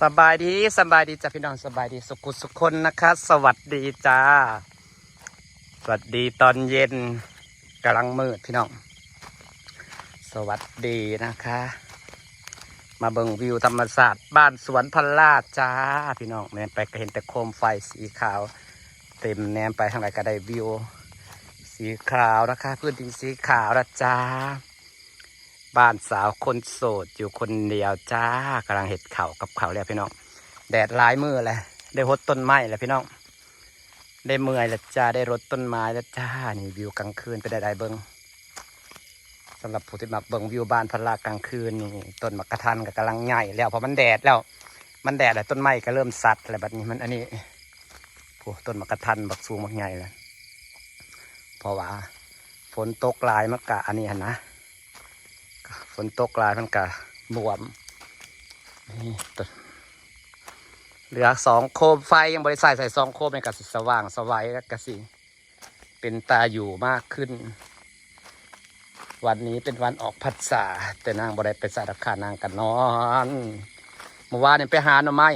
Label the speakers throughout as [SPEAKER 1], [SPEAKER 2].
[SPEAKER 1] สบายดีสบายดีจ้ะพี่น้องสบายดีสุขุสุขคนนะคะ สวัสดีจ้า สวัสดีตอนเย็นกำลังมืดพี่น้อง สวัสดีนะคะ มาเบิ่งวิวธรรมศาสตร์บ้านสวนพันลาดจ้า พี่น้องแนมไปก็เห็นแต่โคมไฟสีขาว เต็มแนมไปทางไหนก็ได้วิว สีขาวนะคะ พื้นดินสีขาวนะจ้า บ้านสาวคนโสดอยู่คนเดียวจ้ากำลังเห็ดเข่ากับเขาแล้วพี่น้อง แดดหลายมือเลยได้รดต้นไม้แล้วพี่น้อง ได้เมื่อยแล้วจ้าได้รดต้นไม้แล้วจ้านี่วิวกลางคืนไปได้ไดเบิงสำหรับผู้ที่มาเบิงวิวบ้านพลากลางคืนนี่ต้นมะกะทันก็กำลังใหญ่แล้วเพราะมันแดดแล้ว มันแดดแล้วต้นไม้ก็เริ่มสัดอะไรแบบนี้มันอันนี้โอ้ต้นมะกะทันบักสูงบักใหญ่เลยเพราะว่าฝนตกลายมากะอันนี้นะ ฝนตกลายมันก็บวมนี่ต้นเหลือสองโคมไฟยังบริใส่ใส่สองโคมในกระสิสว่างสวัยแล้วกระสิเป็นตาอยู่มากขึ้น วันนี้เป็นวันออกพรรษาแต่นางบริไปใส่ราคานางกันนอนเมื่อวานเนี่ยไปหาหน่อไม้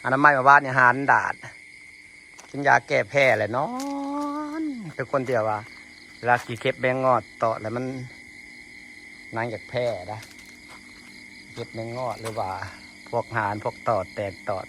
[SPEAKER 1] หาหน่อไม้เมื่อวานเนี่ยหานดาดกินยาแก้แพ้เลยนอนเป็นคนเดียวว่าเวลาขี่เข็บแบงงอดต่อแล้วมัน นางอยากแพร่นะเก็บในงอดหรือว่า พวกหานพวกตอดแตกตอด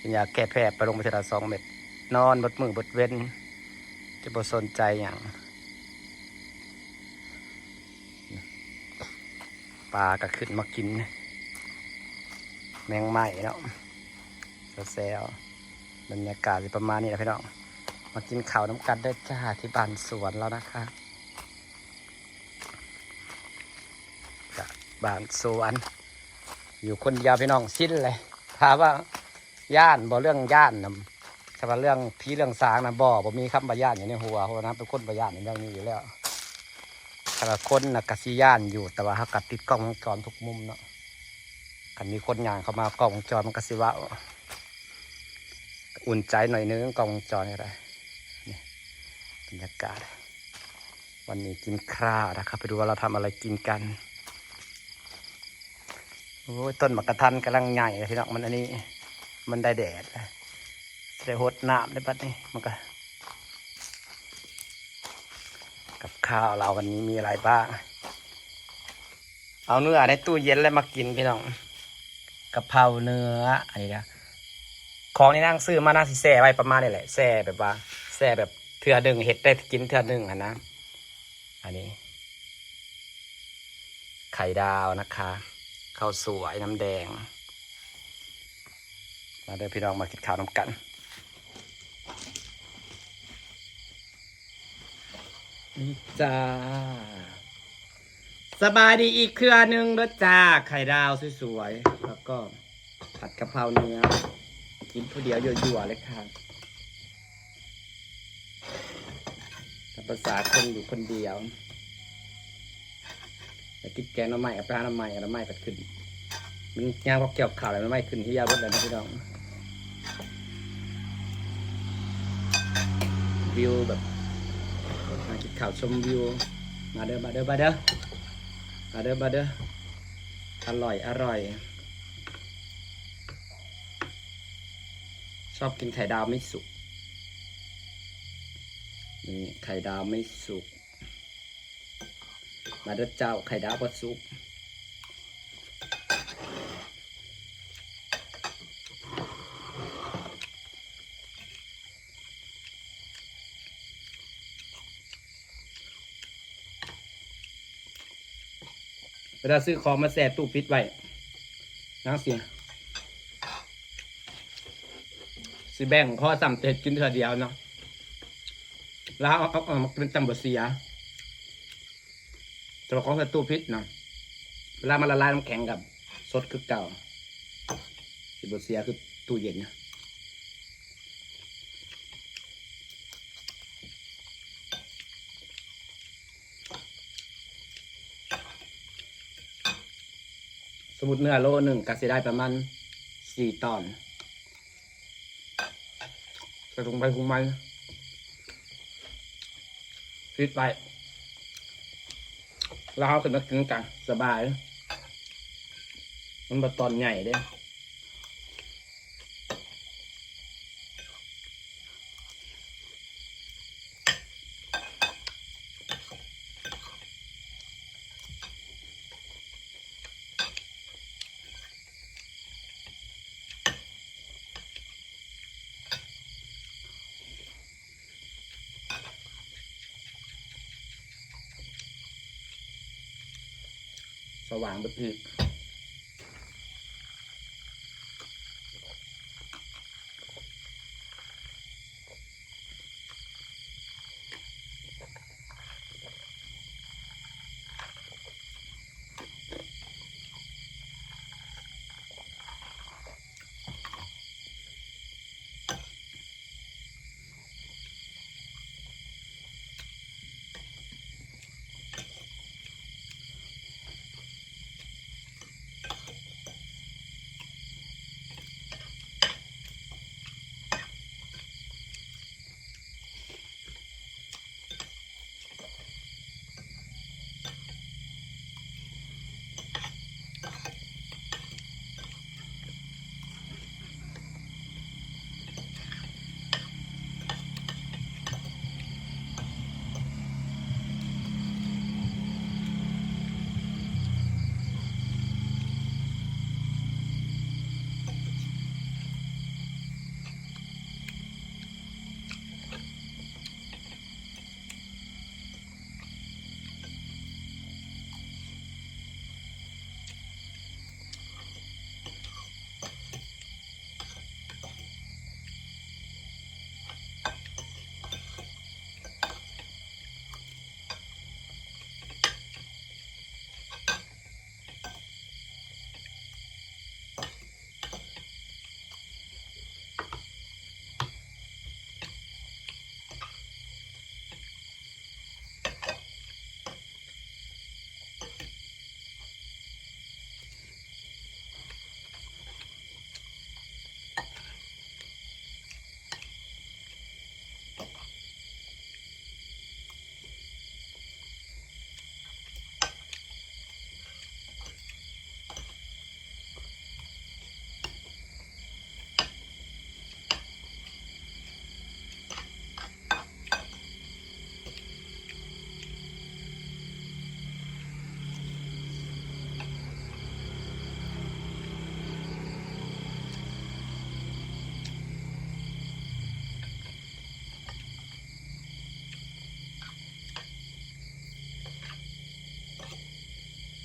[SPEAKER 1] กินยาแก้แพ้ไปลงไปทีละสองเม็ดนอนบดมือบดเว้น จะบ่สนใจอย่างปลาก็ขึ้นมากิน แมงไหม้เนาะแซวบรรยากาศประมาณนี้แหละพี่น้องมากินข้าวน้ำกันได้จ้าที่บ้านสวนแล้วนะคะ บานสวนอยู่คนเดียวพี่น้องสิ้นเลยถามว่าย่านบ่เรื่องย่านนะถ้าว่าเรื่องผีเรื่องสางนะบ่บ่มีคำว่าย่านอยู่ในหัวเพราะว่านะเป็นคนบ่ย่านในเรื่องนี้อยู่แล้วแต่ละคนนะกสิย่านอยู่แต่ว่าเขากัดติดกล้องวงจรทุกมุมเนาะคันมีคนย่างเข้ามากล้องวงจรมันกสิว่าอุ่นใจหน่อยนึงกล้องวงจรอะไรนี่บรรยากาศ วันนี้กินข้าวนะครับ ไปดูว่าเราทำอะไรกินกัน โอ้ยต้นมะกะทันกำลังใหญ่เลยพี่น้องมันอันนี้ มันได้แดดเลยได้หดน้ำได้ปัดนี่มันก็กับข้าวเราวันนี้มีอะไรบ้าง เอาเนื้อในตู้เย็นแล้วมากินพี่น้องกะเพราเนื้ออันนี้นะของนี่นั่งซื้อมาน่าสิแซ่ไว้ประมาณนี้แหละแซ่แบบว่าแซ่แบบเทือหนึ่งเห็ดได้กินเทือหนึ่งอะนะ อันนี้ ไข่ดาวนะคะ ข้าวสวยน้ำแดง มาเดินพี่น้องมากินข้าวน้ำกัน นี่จ้า สบายดีอีกเครือหนึ่งด้วจ้า ไข่ดาวสวยๆ แล้วก็ผัดกะเพราเนื้อ กินผู้เดียวยั่วๆเลยค่ะภาษาคนอยู่คนเดียว แต่กินแกงน้ำไม้กับปลาน้ำไม้กับน้ำไม้ก็ขึ้น มันย่างพอเกี่ยวข่าวแล้วน้ำไม้ขึ้นที่ยาวรถเลยนะพี่น้อง วิวแบบมากินข่าวชมวิว มาเด้อ มาเด้อ มาเด้อ มาเด้อ มาเด้อ อร่อย อร่อย ชอบกินไข่ดาวไม่สุกนี่ไข่ดาวไม่สุก มาด้อเจ้าไข่ดาวบดซุปเวลาซื้อของมาแส่ตู้ฟิตไว้นะเสียสิแบ่งพ่อสำเร็จกินเถอเดียวเนาะแล้วเอาเอาเอามาเป็นจังบเสีย ตัวของศัตรูพิษนะเวลามันละลายน้ำแข็งกับสดคือเก่าสิบเสียคือตู้เย็นนะสมมติเนื้อโลหนึ่งก็จะได้ประมาณสี่ตอนใส่ลงไปคุมมันฟิตไป เราเอาขึ้นมากินกันสบาย มันมาตอนใหญ่เด้ สว่างแบบนี้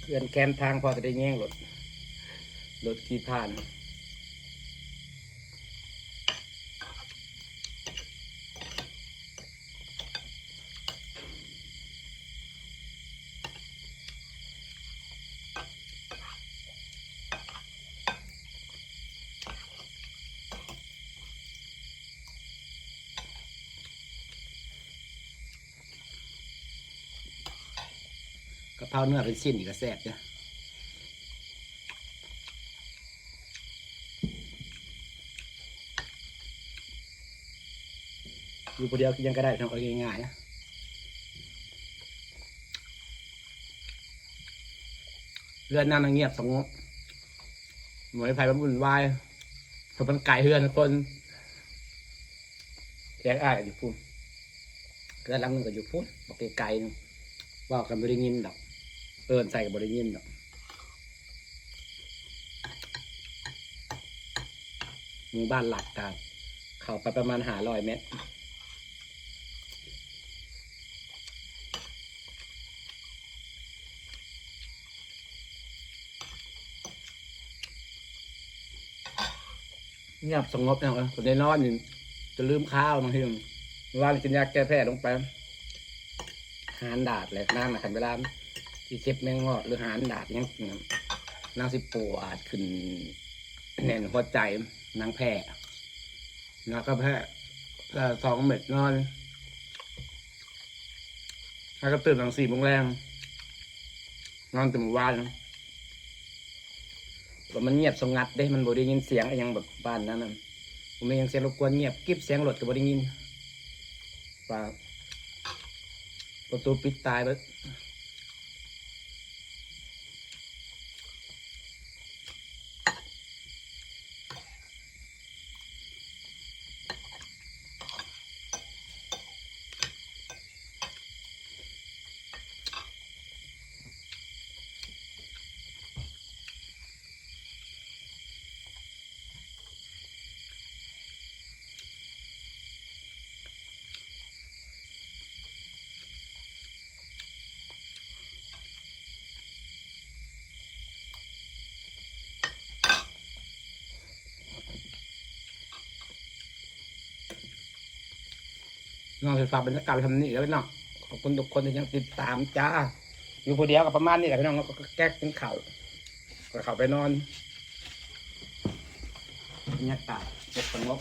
[SPEAKER 1] เพื่อนแคมทางพอจะได้แย่งรถรถขี่ผ่านะเพราเนื้อเป็นสิ้นอีกก็แซ่บเนี่ยอยู่คนเดียวยังก็ได้ทำเอาง่ายๆนะเรือนนั่นเงียบสงบหน่วยไฟมันวุ่นวายเพราะมันไก่เฮือนคนแยกอ้ายอยู่พุ่นเรือนลังนึงก็อยู่พุ่นบอกไกลๆนึงว่ากันบริยินดอก เอินใส่กับบริยินดอกหมู่บ้านหลักกันเข้าไปประมาณหาร้อยเมตรเงียบสงบนะคนได้นอนอยู่จะลืมข้าวบางทีว่ากินยาแก้แพ้ลงไปหานดาดเลยนั่งนะคันเวลา ที่เจ็บแมงงอดหรือหานดาดยังนางสิปวดขึ้นแน่นหัวใจนางแพ้แล้วก็แพ้สองเม็ดนอนแล้วก็ตื่นหลังสี่โมงแรงนอนตื่นเมื่วานแบบมันเงียบสงัดเด้มันบ่ได้ยินเสียงอะไรยังแบบบ้านนั้นน่ะผมไม่ยังเสียงรบกวนเงียบกิบเสียงรถก็บ่ได้ยินว่าประตูปิดตายไป น้องไฟฟ้าบรรยากาศไปทำนี่แล้วพี่น้องขอบคุณทุกคนที่ยังติดตามจ้า อยู่คนเดียวกับประมาณนี้แหละพี่น้องก็แก๊กกินเข่าก็เข่าไปนอนบรรยากาศสงบ